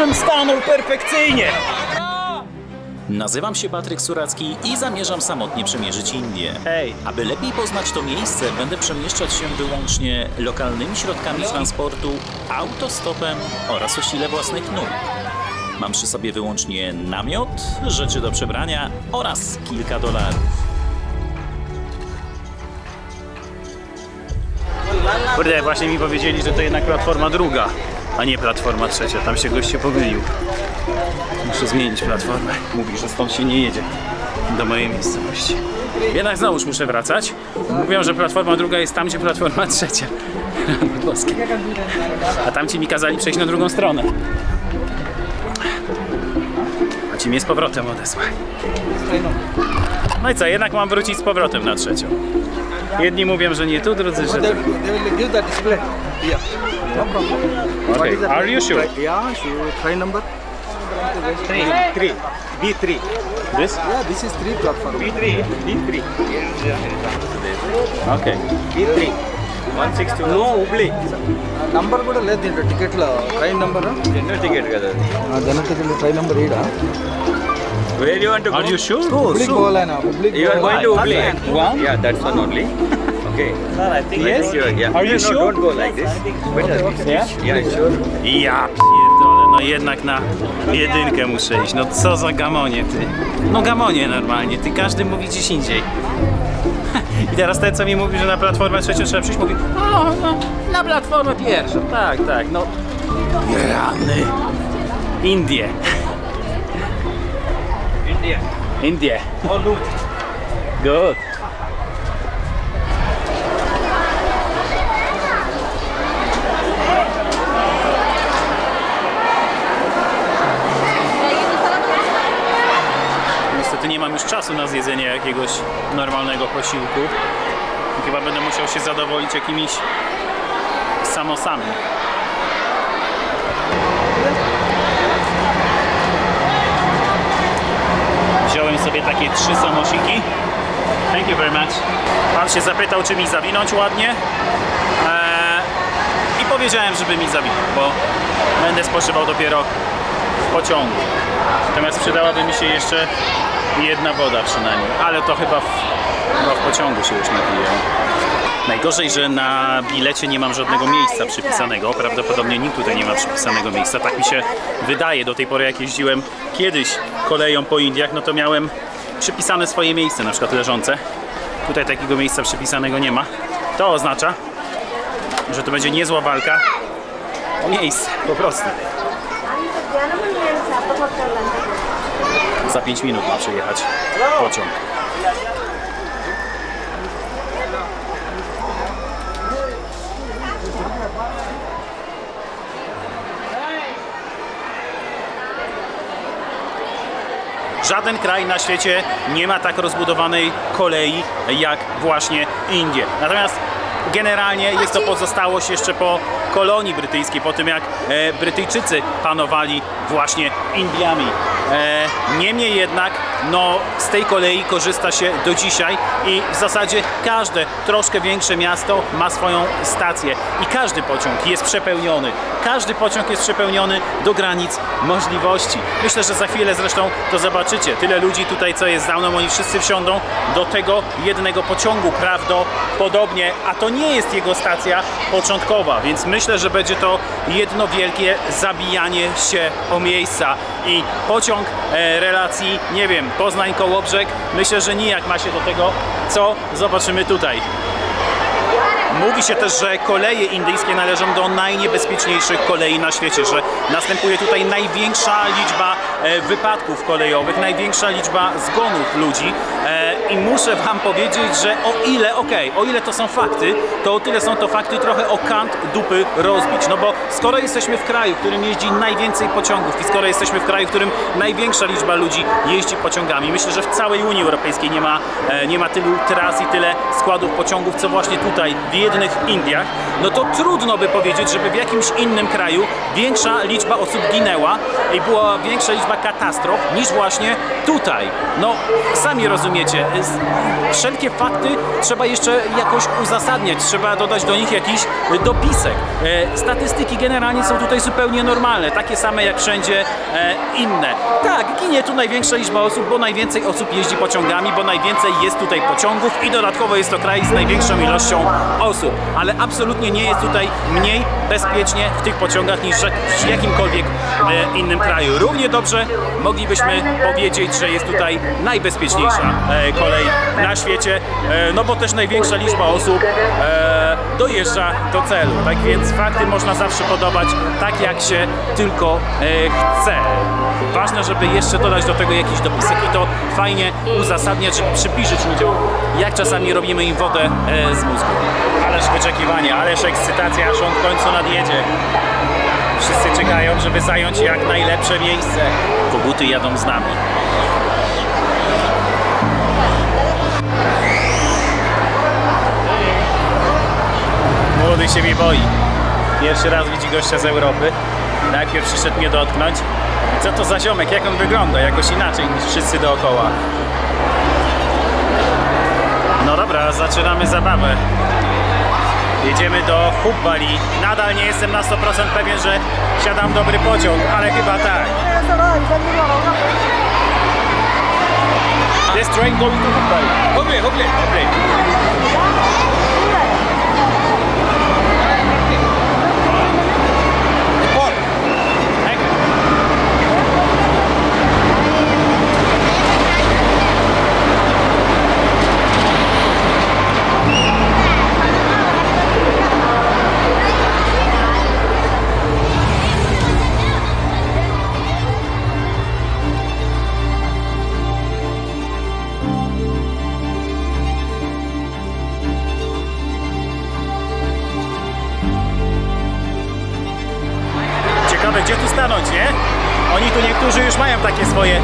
żem stanął perfekcyjnie! Nazywam się Patryk Suracki i zamierzam samotnie przemierzyć Indię. Hej. Aby lepiej poznać to miejsce, będę przemieszczać się wyłącznie lokalnymi środkami transportu, autostopem oraz o sile własnych nóg. Mam przy sobie wyłącznie namiot, rzeczy do przebrania oraz kilka dolarów. Kurde, właśnie mi powiedzieli, że to jednak platforma druga, a nie platforma trzecia. Tam się goście pomylił. Muszę zmienić platformę. Mówi, że stąd się nie jedzie do mojej miejscowości. Jednak znowuż muszę wracać. Mówią, że platforma druga jest tam, gdzie platforma trzecia. Boskie. A tamci mi kazali przejść na drugą stronę. A ci mnie z powrotem odesłali. No i co, jednak mam wrócić z powrotem na trzecią. Jedni mówią, że nie tu, drudzy, że tu. They will give the display. Yeah. No problem. What Okay, is the are you sure? Yeah, sure. Try number? Three. Three. B3. This? Yeah, this is three platform. B3. B3. Okay. B3. 162. No, Hubli. Number కూడా లేదు దీంట్లో టికెట్లో train number general ticket కదా అది జన ticket train number ఈడా wear you want Are you sure? హుబ్లీకి పోవాలైనా హుబ్లీకి you are going to Hubli One? Yeah that's one only okay. Sir, I think Yes? I yeah. Are you no, no, sure? Don't go like this. Better. Yeah? Yeah, sure. Ja pierdolę, no jednak na jedynkę muszę iść. No co za gamonie ty. No gamonie normalnie, ty każdy mówi gdzieś indziej. I teraz ten co mi mówi, że na platformę trzecią trzeba przyjść, mówi o, no, na platformę pierwszą. Tak, tak, no. Rany. Indie. India. India. Good. Mam już czasu na zjedzenie jakiegoś normalnego posiłku. Chyba będę musiał się zadowolić jakimiś samosami. Wziąłem sobie takie trzy samosiki. Thank you very much. Pan się zapytał, czy mi zawinąć ładnie. Eee, I powiedziałem, żeby mi zawinął, bo będę spoczywał dopiero w pociągu. Natomiast przydałaby mi się jeszcze jedna woda przynajmniej, ale to chyba w, chyba w pociągu się już napiję. Najgorzej, że na bilecie nie mam żadnego miejsca przypisanego. Prawdopodobnie nikt tutaj nie ma przypisanego miejsca. Tak mi się wydaje. Do tej pory jak jeździłem kiedyś koleją po Indiach, no to miałem przypisane swoje miejsce, na przykład leżące. Tutaj takiego miejsca przypisanego nie ma. To oznacza, że to będzie niezła walka o miejsce, po prostu. Za 5 minut ma przyjechać pociąg. Żaden kraj na świecie nie ma tak rozbudowanej kolei jak właśnie Indie. Natomiast generalnie jest to pozostałość jeszcze po kolonii brytyjskiej, po tym jak e, Brytyjczycy panowali właśnie Indiami. E, niemniej jednak no, z tej kolei korzysta się do dzisiaj i w zasadzie każde troszkę większe miasto ma swoją stację i każdy pociąg jest przepełniony. Każdy pociąg jest przepełniony do granic możliwości. Myślę, że za chwilę zresztą to zobaczycie. Tyle ludzi tutaj, co jest za mną, oni wszyscy wsiądą do tego jednego pociągu prawdopodobnie, a to nie jest jego stacja początkowa, więc myślę, że będzie to jedno wielkie zabijanie się o miejsca i pociąg e, relacji, nie wiem, Poznań Kołobrzeg, myślę, że nijak ma się do tego, co zobaczymy tutaj. Mówi się też, że koleje indyjskie należą do najniebezpieczniejszych kolei na świecie, że następuje tutaj największa liczba e, wypadków kolejowych, największa liczba zgonów ludzi. E, i muszę wam powiedzieć, że o ile, okej, o ile to są fakty, to o tyle są to fakty trochę o kant dupy rozbić, no bo skoro jesteśmy w kraju, w którym jeździ najwięcej pociągów i skoro jesteśmy w kraju, w którym największa liczba ludzi jeździ pociągami, myślę, że w całej Unii Europejskiej nie ma, e, nie ma tylu tras i tyle składów pociągów, co właśnie tutaj w jednych Indiach, no to trudno by powiedzieć, żeby w jakimś innym kraju większa liczba osób ginęła i była większa liczba katastrof niż właśnie tutaj, no sami rozumiecie, wszelkie fakty trzeba jeszcze jakoś uzasadniać, trzeba dodać do nich jakiś dopisek. E, Statystyki generalnie są tutaj zupełnie normalne, takie same jak wszędzie e, inne. Tak, ginie tu największa liczba osób, bo najwięcej osób jeździ pociągami, bo najwięcej jest tutaj pociągów i dodatkowo jest to kraj z największą ilością osób, ale absolutnie nie jest tutaj mniej bezpiecznie w tych pociągach niż w jakimkolwiek e, innym kraju. Równie dobrze moglibyśmy powiedzieć, że jest tutaj najbezpieczniejsza e, kolej na świecie, e, no bo też największa liczba osób dojeżdża do celu. Tak więc fakty można zawsze podobać tak, jak się tylko chce. Ważne, żeby jeszcze dodać do tego jakiś dopisek i to fajnie uzasadniać, żeby przybliżyć ludziom, jak czasami robimy im wodę e, z mózgu. Ależ wyczekiwanie, ależ ekscytacja, aż on w końcu nadjedzie. Wszyscy czekają, żeby zająć jak najlepsze miejsce. Koguty jadą z nami. Młody się mnie boi. Pierwszy raz widzi gościa z Europy. Najpierw przyszedł mnie dotknąć. Co to za ziomek? Jak on wygląda? Jakoś inaczej niż wszyscy dookoła. No dobra, zaczynamy zabawę. Jedziemy do Hubbali. Nadal nie jestem na 100% pewien, że siadam dobry pociąg, ale chyba tak. This train going to Hubbali. Hubli, Hubli. Dobry. Gdzie tu stanąć, nie? Oni tu niektórzy już mają takie swoje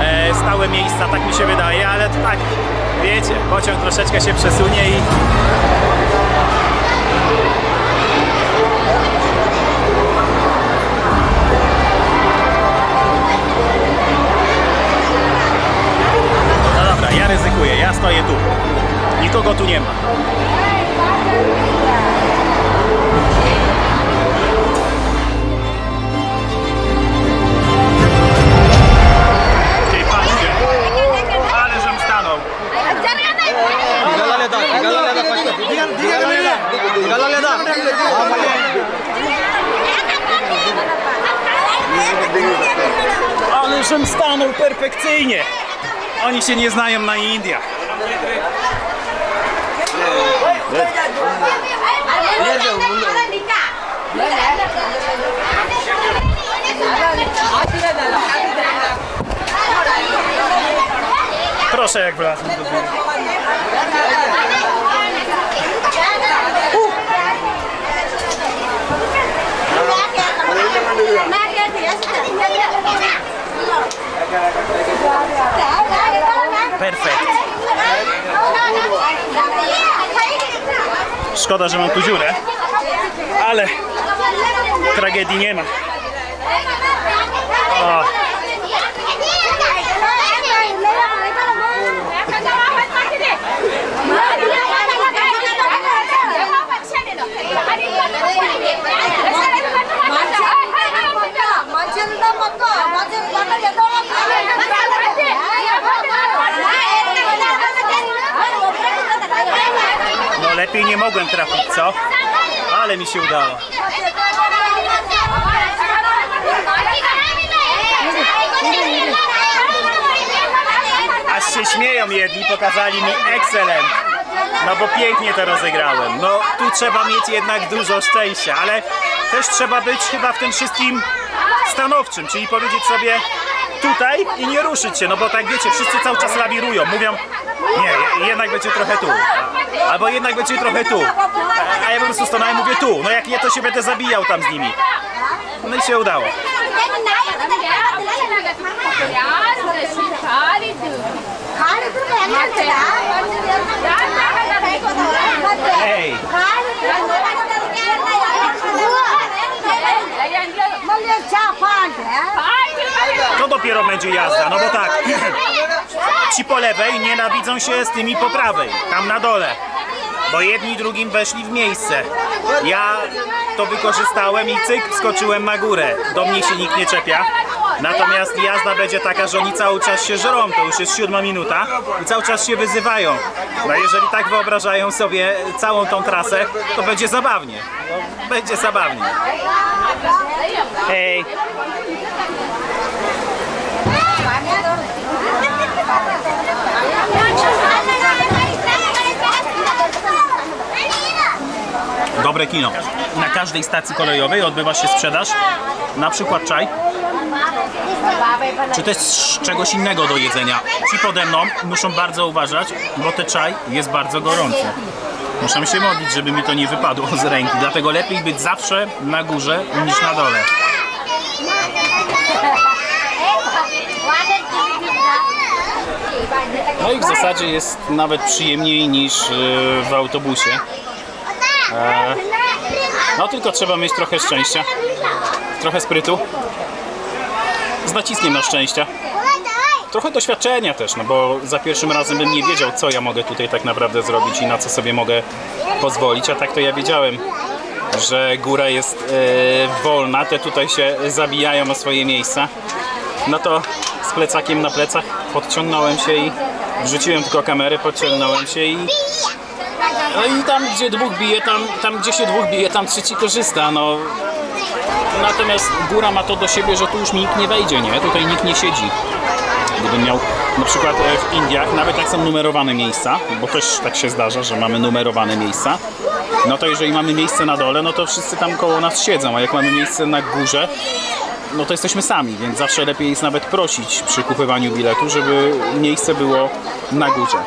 e, stałe miejsca, tak mi się wydaje, ale tak, wiecie, pociąg troszeczkę się przesunie i... No dobra, ja ryzykuję, ja stoję tu. Nikogo tu nie ma. Żem stanął perfekcyjnie. Oni się nie znają na Indiach. Proszę jak wlazłem do góry. Szkoda, że mam tu dziurę, ale tragedii nie ma. Mogłem trafić, co? Ale mi się udało. Aż się śmieją jedni, pokazali mi excellent. No bo pięknie to rozegrałem. No tu trzeba mieć jednak dużo szczęścia, ale też trzeba być chyba w tym wszystkim stanowczym, czyli powiedzieć sobie tutaj i nie ruszyć się, no bo tak wiecie, wszyscy cały czas lawirują, mówią nie, jednak będzie trochę tu, albo jednak będzie trochę tu, a- ja po prostu stanąłem i mówię tu, no jak nie to się będę zabijał tam z nimi. No i się udało. Hej, będzie jazda, no bo tak, ci po lewej nienawidzą się z tymi po prawej, tam na dole. Bo jedni drugim weszli w miejsce. Ja to wykorzystałem i cyk, skoczyłem na górę. Do mnie się nikt nie czepia. Natomiast jazda będzie taka, że oni cały czas się żrą, to już jest siódma minuta i cały czas się wyzywają. No jeżeli tak wyobrażają sobie całą tą trasę, to będzie zabawnie. Będzie zabawnie. Hej! Dobre kino. Na każdej stacji kolejowej odbywa się sprzedaż, na przykład czaj, czy też czegoś innego do jedzenia. Ci pode mną muszą bardzo uważać, bo ten czaj jest bardzo gorący. Muszę się modlić, żeby mi to nie wypadło z ręki, dlatego lepiej być zawsze na górze niż na dole. No i w zasadzie jest nawet przyjemniej niż e, w autobusie. E, No tylko trzeba mieć trochę szczęścia, trochę sprytu, z naciskiem na szczęścia. Trochę doświadczenia też, no bo za pierwszym razem bym nie wiedział, co ja mogę tutaj tak naprawdę zrobić i na co sobie mogę pozwolić, a tak to ja wiedziałem, że góra jest e, wolna, te tutaj się zabijają o swoje miejsca. No to z plecakiem na plecach podciągnąłem się i wrzuciłem tylko kamerę, podciągnąłem się i no i tam gdzie dwóch bije, tam, tam gdzie się dwóch bije, tam trzeci korzysta, no. Natomiast góra ma to do siebie, że tu już nikt nie wejdzie, nie? Tutaj nikt nie siedzi. Gdybym miał na przykład e, w Indiach, nawet jak są numerowane miejsca, bo też tak się zdarza, że mamy numerowane miejsca, no to jeżeli mamy miejsce na dole, no to wszyscy tam koło nas siedzą, a jak mamy miejsce na górze, no to jesteśmy sami, więc zawsze lepiej jest nawet prosić przy kupowaniu biletu, żeby miejsce było na górze.